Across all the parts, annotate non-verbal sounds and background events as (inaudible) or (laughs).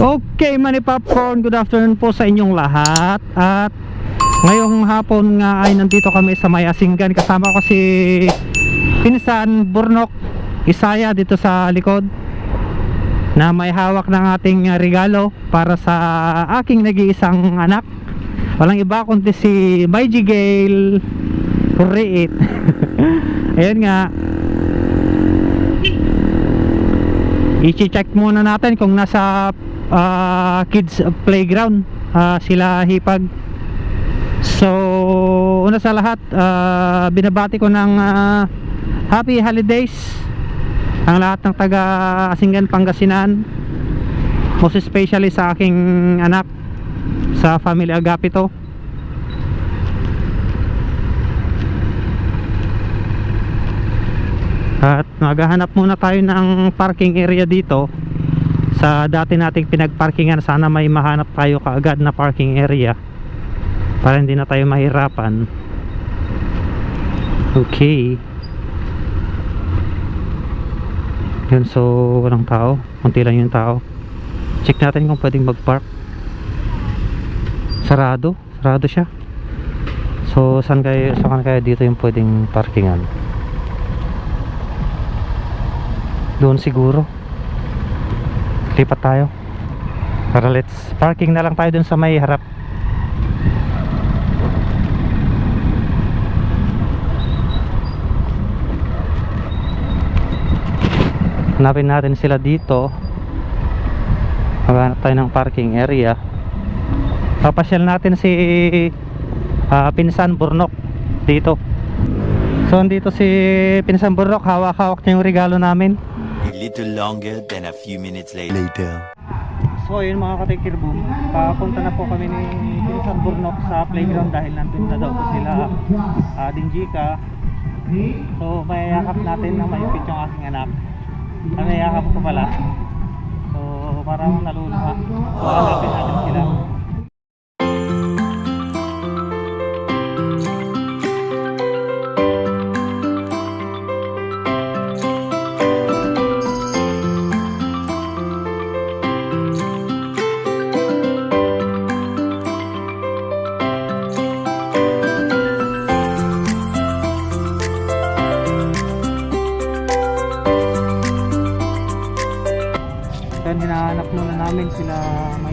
Okay, Money Popcorn, good afternoon po sa inyong lahat. At ngayong hapon nga ay nandito kami sa May Asinggan Kasama ko si Pinsan Burnok Isaya dito sa likod Na may hawak ng ating regalo para sa aking nag-iisang anak. Walang iba kundi si Maiji Gale 48 (laughs) Ayan nga. I-check muna natin kung nasa ah, kids playground. Ah, sila hipag. So una sa lahat ah, binabati ko ng ah, happy holidays ang lahat ng taga Asinggan Pangasinan. Most especially sa aking anak sa family Agapito. At maghahanap muna tayo ng parking area dito sa dati nating pinagparkingan sana may mahanap tayo kaagad na parking area para hindi na tayo mahirapan. Okay. Yun so walang tao. Kunti lang yung tao. Check natin kung pwedeng mag park sarado. Sarado siya. So saan kayo saan kaya dito yung pwedeng parkingan? Doon siguro lipat tayo. Para let's parking na lang tayo dun sa may harap. Hanapin natin sila dito. Maghanap tayo ng parking area. Papasyal natin si ah, Pinsan Burnok dito. So andito si Pinsan Burnok hawak-hawak niya yung regalo namin A little longer than a few minutes later. So ayun mga katekirboom, papunta na po kami ni Pinsan Burnok sa playground dahil nandun na daw po sila uh, Dinjika. So mayayakap natin na maipit yung aking anak. Ang mayayakap ko pala. So parang naluluha. So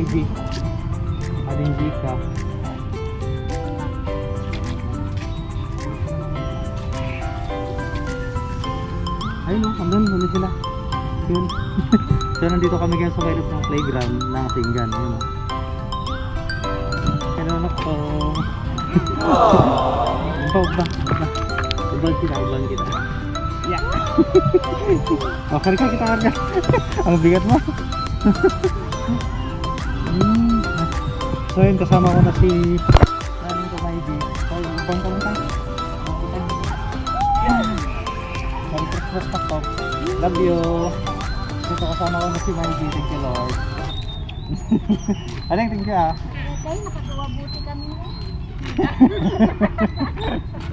Maiji. Dinjika. Ayun o, andun, andun sila. Yun. so nandito kami ngayon sa loob ng playground ng Singgan. Ayun o. Hello anak (laughs) ba? Ubag kita, ubag kita. (laughs) Yeah. oh, kita karga. Ang bigat mo. Hmm. so yun, kasama ko na si Nanin ko Maigi. So, ubang ka lang. Merry Christmas Paktok. Love you. Dito kasama ko na si Maigi. Thank you Lord. (laughs) Aling, thank you ah. Kaya nakagawa buti kami mo. (laughs)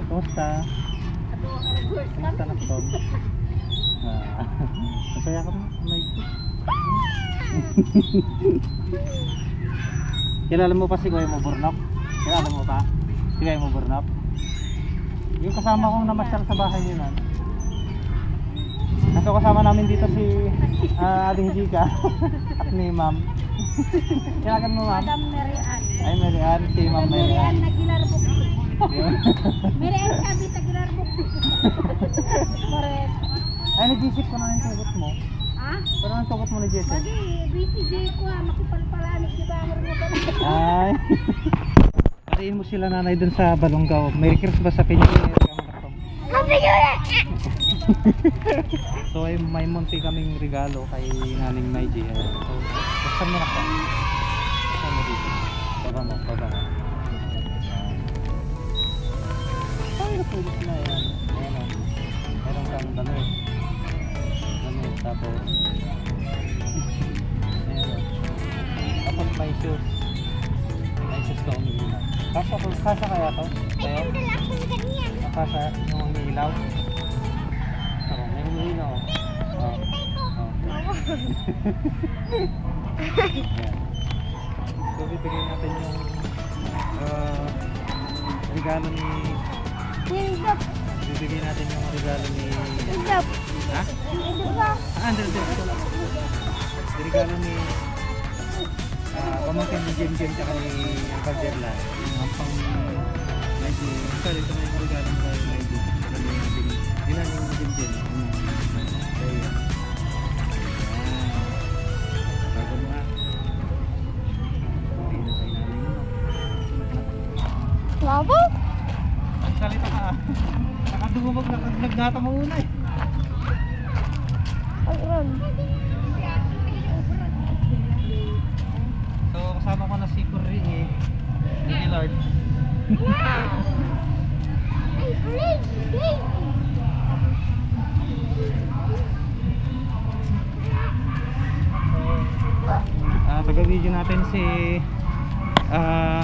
Kumusta? Kagawa ka ng course Kumusta kami. na Tom? Ah, Masaya ka mo, Maigi. (laughs) Kilala mo pa si Kuya mo Burnok? Kilala mo pa? Si Kuya mo Burnok? Yung kasama kong namasyal sa bahay niyo nun. Nasa kasama namin dito si ah, Ading Jika (laughs) at ni Ma'am. Kilala mo Ma'am? Madam Marian. Ay, Marian, si Ma'am Marian Marian. na ginarbok. Marian sabi sa ginarbok. Correct. Ay, nag-isip ko na yung tugot mo. Ha? Pero ang tugot mo ni Jesse? Lagi, BCJ ko ha. Makipalpalanik di ba? Amor mo ka na. Ay. (laughs) Pariin mo sila nanay dun sa Balongaw. Merry Christmas sa Pinyo. Happy New Year! (laughs) So ay may munti kaming regalo kay Naning Maiji. So, buksan mo na ka. Buksan mo dito. Baba mo, baba mo. Ay, napulit na yan. Ayan o. Meron kang damit. Damit, tapos. O. Tapos may shoes. May shoes ka umiilaw. Kasha, kasha kaya to? Ang kasha yung umiilaw? Oh, may umiilaw. Oh. Oh. So, bibigay natin yung ah, regalo ni Hildap. Bibigay natin yung regalo ni ha? Ah, andun, andun. Regalo ni ah, pamangkin ni Jim Jim tsaka ni Uncle Derlan. Yung pang medyo, ito, ito na yung regalo mo tayo medyo. Ano yung Jim Jim. So, yun. Ayan. Bago mo. Ayun mo. Labo? Salita ka ah. Nakadumog, nagdata mo una eh. Agron. So, kasama ko na si Curry eh. You, Lord. Ay, play, play. Ah, taga-video natin si ah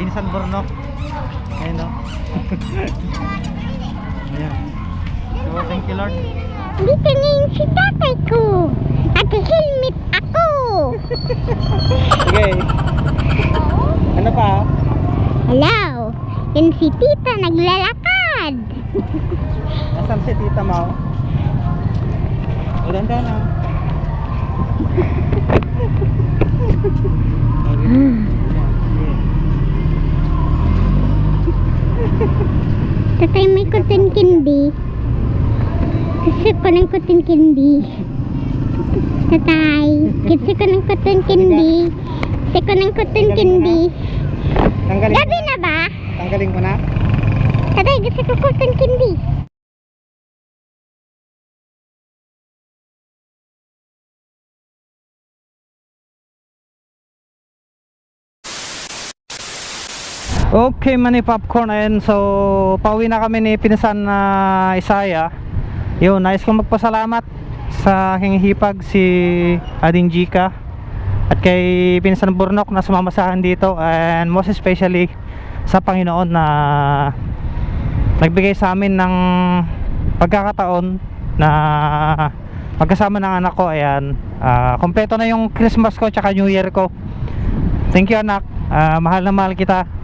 Insan Bornok. Ayun no. (laughs) Ayan. So, thank you Lord. Dito ngayon si tatay ko. Naka-helmet ako. Sige. Ano pa? Hello. Yan si tita naglalakad. Nasaan si Tita Mau? O, ganda na. (laughs) (laughs) Tatay may cotton candy. Gusto ko ng cotton candy. Tatay, gusto ko ng cotton candy. Gusto ko ng cotton candy. Gabi na ba? Tanggalin mo na? Tatay, gusto ko cotton candy. Okay, mani popcorn and so pauwi na kami ni Pinsan na Isaya. Yun, nais kong magpasalamat sa aking si Ading Jika at kay Pinsan Burnok na sumama sa akin dito and most especially sa Panginoon na nagbigay sa amin ng pagkakataon na magkasama ng anak ko. Ayan ah, kompleto na yung Christmas ko tsaka New Year ko. Thank you anak. Ah, mahal na mahal kita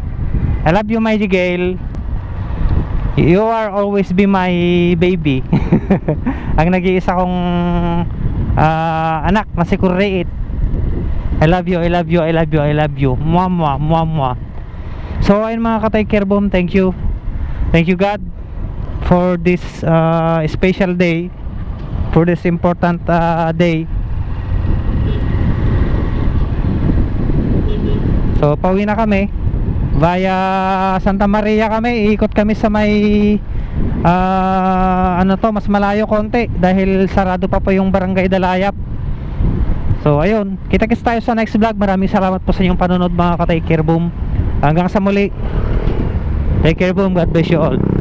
I love you, my Gail. You are always be my baby. (laughs) Ang nag-iisa kong ah, anak na si Kureit. I love you, I love you, I love you, I love you. Mwa mwa, mwa mwa. So ayun mga katay Kerbom, thank you. Thank you God for this ah, special day. For this important ah, day. So pauwi na kami via Santa Maria kami iikot kami sa may ah, ano to mas malayo konti dahil sarado pa po yung barangay Dalayap. So ayun kita kits tayo sa next vlog. Maraming salamat po sa inyong panonood mga katay Boom. Hanggang sa muli. Take care boom God bless you all